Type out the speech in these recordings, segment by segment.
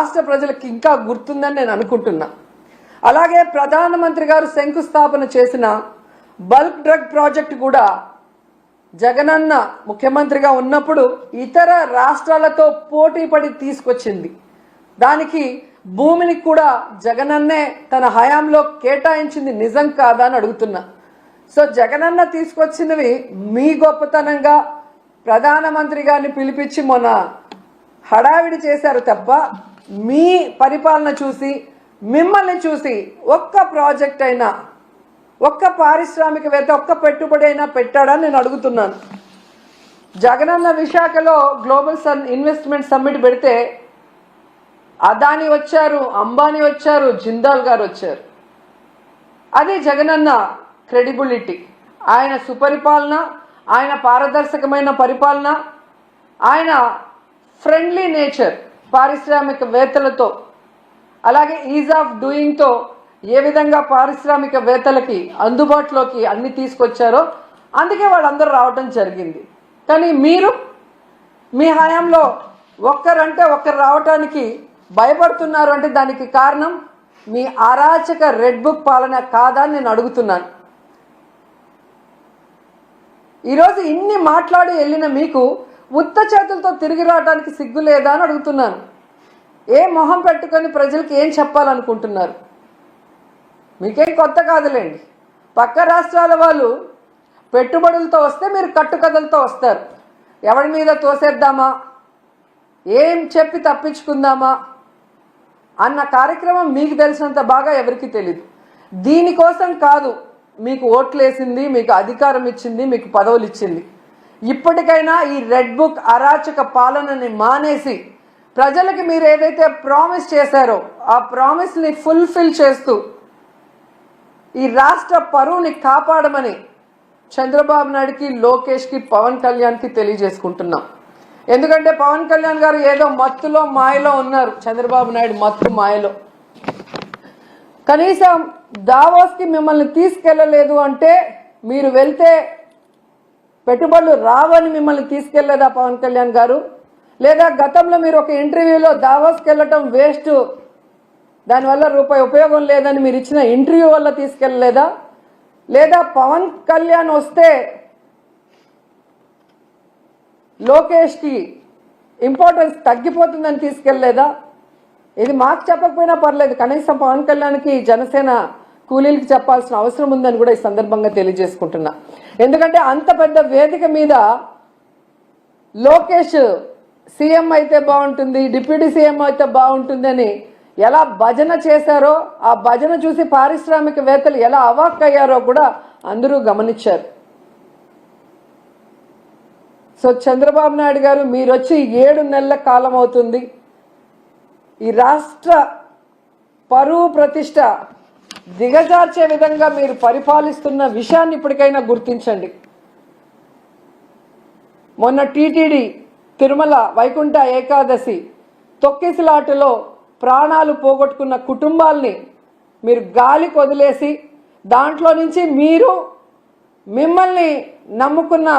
రాష్ట్ర ప్రజలకు ఇంకా గుర్తుందని నేను అనుకుంటున్నా. అలాగే ప్రధానమంత్రి గారు శంకుస్థాపన చేసిన బల్క్ డ్రగ్ ప్రాజెక్ట్ కూడా జగనన్న ముఖ్యమంత్రిగా ఉన్నప్పుడు ఇతర రాష్ట్రాలతో పోటీ పడి తీసుకొచ్చింది. దానికి భూమిని కూడా జగనన్నే తన హయాంలో కేటాయించింది నిజం కాదా అని అడుగుతున్నా. సో జగనన్న తీసుకొచ్చినవి మీ గొప్పతనంగా ప్రధానమంత్రి గారిని పిలిపించి మొన్న హడావిడి చేశారు తప్ప మీ పరిపాలన చూసి మిమ్మల్ని చూసి ఒక్క ప్రాజెక్ట్ అయినా ఒక్క పారిశ్రామికవేత్త ఒక్క పెట్టుబడి అయినా పెట్టాడని నేను అడుగుతున్నాను. జగనన్న విశాఖలో గ్లోబల్ సన్ ఇన్వెస్ట్మెంట్ సమ్మిట్ పెడితే అదాని వచ్చారు అంబానీ వచ్చారు జిందాల్ గారు వచ్చారు. అది జగనన్న క్రెడిబిలిటీ. ఆయన సుపరిపాలన ఆయన పారదర్శకమైన పరిపాలన ఆయన ఫ్రెండ్లీ నేచర్. పారిశ్రామికవేత్తలతో అలాగే ఈజ్ ఆఫ్ డూయింగ్తో ఏ విధంగా పారిశ్రామికవేత్తలకి అందుబాటులోకి అన్ని తీసుకొచ్చారో అందుకే వాళ్ళందరూ రావటం జరిగింది. కానీ మీరు మీ హయాంలో ఒక్కరంటే ఒక్కరు రావటానికి భయపడుతున్నారు అంటే దానికి కారణం మీ అరాచక రెడ్ బుక్ పాలన కాదా నేను అడుగుతున్నాను. ఈరోజు ఇన్ని మాట్లాడి వెళ్ళిన మీకు ఉత్త చేతులతో తిరిగి రావడానికి సిగ్గు లేదా అని అడుగుతున్నాను. ఏ మొహం పెట్టుకొని ప్రజలకు ఏం చెప్పాలనుకుంటున్నారు? మీకేం కొత్త కాదులేండి. పక్క రాష్ట్రాల వాళ్ళు పెట్టుబడులతో వస్తే మీరు కట్టుకథలతో వస్తారు. ఎవరి మీద తోసేద్దామా? ఏం చెప్పి తప్పించుకుందామా? అన్న కార్యక్రమం మీకు తెలిసినంత బాగా ఎవరికి తెలియదు దీనికోసం కాదు మీకు ఓట్లేసింది మీకు అధికారం ఇచ్చింది మీకు పదవులు ఇచ్చింది. ఇప్పటికైనా ఈ రెడ్ బుక్ అరాచక పాలనని మానేసి ప్రజలకి మీరు ఏదైతే ప్రామిస్ చేశారో ఆ ప్రామిస్ని ఫుల్ఫిల్ చేస్తూ ఈ రాష్ట్ర పరువుని కాపాడమని చంద్రబాబు నాయుడుకి లోకేష్కి పవన్ కళ్యాణ్కి తెలియజేసుకుంటున్నాం. ఎందుకంటే పవన్ కళ్యాణ్ గారు ఏదో మత్తులో మాయలో ఉన్నారు. చంద్రబాబు నాయుడు మత్తు మాయలో. కనీసం దావోస్కి మిమ్మల్ని తీసుకెళ్ళలేదు అంటే మీరు వెళ్తే పెట్టుబడులు రావని మిమ్మల్ని తీసుకెళ్ళేదా పవన్ కళ్యాణ్ గారు? లేదా గతంలో మీరు ఒక ఇంటర్వ్యూలో దావోస్కి వెళ్ళటం వేస్ట్ దానివల్ల రూపాయి ఉపయోగం లేదని మీరు ఇచ్చిన ఇంటర్వ్యూ వల్ల తీసుకెళ్ళలేదా లేదా పవన్ కళ్యాణ్ వస్తే లోకేష్కి ఇంపార్టెన్స్ తగ్గిపోతుందని తీసుకెళ్ళలేదా ఇది మాకు చెప్పకపోయినా పర్లేదు. కనీసం పవన్ కళ్యాణ్కి జనసేన కూలీలకు చెప్పాల్సిన అవసరం ఉందని కూడా ఈ సందర్భంగా తెలియజేసుకుంటున్నా. ఎందుకంటే అంత పెద్ద వేదిక మీద లోకేష్ సీఎం అయితే బాగుంటుంది డిప్యూటీ సీఎం అయితే బాగుంటుందని ఎలా భజన చేశారో ఆ భజన చూసి పారిశ్రామికవేత్తలు ఎలా అవాక్కయ్యారో కూడా అందరూ గమనించారు. సో చంద్రబాబు నాయుడు గారు మీరు వచ్చి ఏడు నెలల కాలం అవుతుంది. ఈ రాష్ట్ర పరువు ప్రతిష్ట దిగజార్చే విధంగా మీరు పరిపాలిస్తున్న విషయాన్ని ఇప్పటికైనా గుర్తించండి. మొన్న టీటీడీ తిరుమల వైకుంఠ ఏకాదశి తొక్కిసలాటలో ప్రాణాలు పోగొట్టుకున్న కుటుంబాల్ని మీరు గాలి కొదిలేసి దాంట్లో నుంచి మీరు మిమ్మల్ని నమ్ముకున్న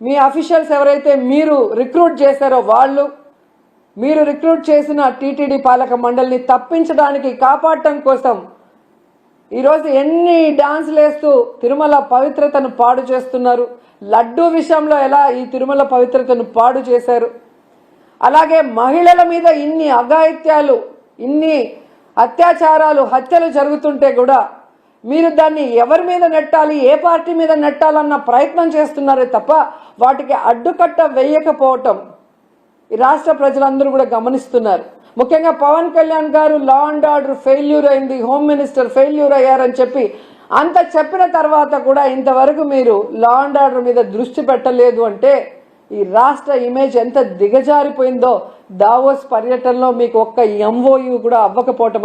మీ అఫీషియల్స్ ఎవరైతే మీరు రిక్రూట్ చేశారో వాళ్ళు మీరు రిక్రూట్ చేసిన టీటీడీ పాలక మండలిని తప్పించడానికి కాపాడటం కోసం ఈరోజు ఎన్ని డాన్సులు వేస్తూ తిరుమల పవిత్రతను పాడు చేస్తున్నారు? లడ్డూ విషయంలో ఎలా ఈ తిరుమల పవిత్రతను పాడు చేశారు? అలాగే మహిళల మీద ఇన్ని అఘాయిత్యాలు ఇన్ని అత్యాచారాలు హత్యలు జరుగుతుంటే కూడా మీరు దాన్ని ఎవరి మీద నెట్టాలి ఏ పార్టీ మీద నెట్టాలన్న ప్రయత్నం చేస్తున్నారే తప్ప వాటికి అడ్డుకట్ట వేయకపోవటం ఈ రాష్ట్ర ప్రజలందరూ కూడా గమనిస్తున్నారు. ముఖ్యంగా పవన్ కళ్యాణ్ గారు లా అండ్ ఆర్డర్ ఫెయిల్యూర్ అయింది హోమ్ మినిస్టర్ ఫెయిల్యూర్ అయ్యారని చెప్పి అంత చెప్పిన తర్వాత కూడా ఇంతవరకు మీరు లా అండ్ ఆర్డర్ మీద దృష్టి పెట్టలేదు అంటే ఈ రాష్ట్ర ఇమేజ్ ఎంత దిగజారిపోయిందో దావోస్ పర్యటనలో మీకు ఒక్క ఎంఓయూ కూడా అవ్వకపోవటం